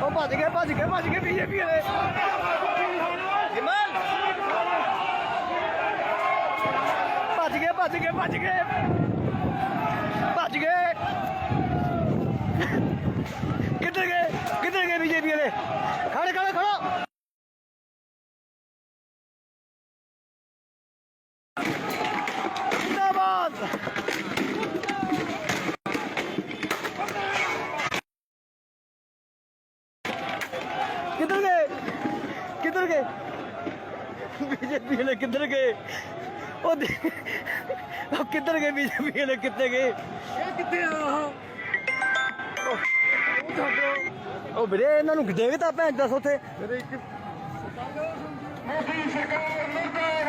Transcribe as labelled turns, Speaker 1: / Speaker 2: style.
Speaker 1: ਭੱਜ ਗਏ ਬੀਜੇਪੀ ਵਾਲੇ। ਹਿਮਲ। ਭੱਜ ਗਏ ਭੱਜ ਗਏ ਭੱਜ ਗਏ। ਭੱਜ ਗਏ। ਕਿੱਧਰ ਗਏ? ਕਿੱਧਰ ਗਏ ਬੀਜੇਪੀ ਵਾਲੇ? ਖੜੇ ਖੜੇ, ਖੜੋ। ਜਿੰਦਾਬਾਦ। ਕਿੱਧਰ ਗਏ? ਕਿੱਧਰ ਗਏ? ਬੀਜੇਪੀ ਵਾਲੇ ਕਿੱਧਰ ਗਏ? ਉਹ ਦੇ- ਉਹ ਕਿੱਧਰ ਗਏ ਬੀਜੇਪੀ ਵਾਲੇ? ਕਿੱਥੇ ਗਏ? ਇਹ ਕਿੱਥੇ ਆ? ਉਹ ਵੀਰੇ ਇਹਨਾਂ ਨੂੰ ਦੇਖਦਾ ਭੈਣ ਦੱਸ ਉੱਥੇ।
Speaker 2: ਮੋਦੀ ਸਰਕਾਰ ਮੁਰਦਾਬਾਦ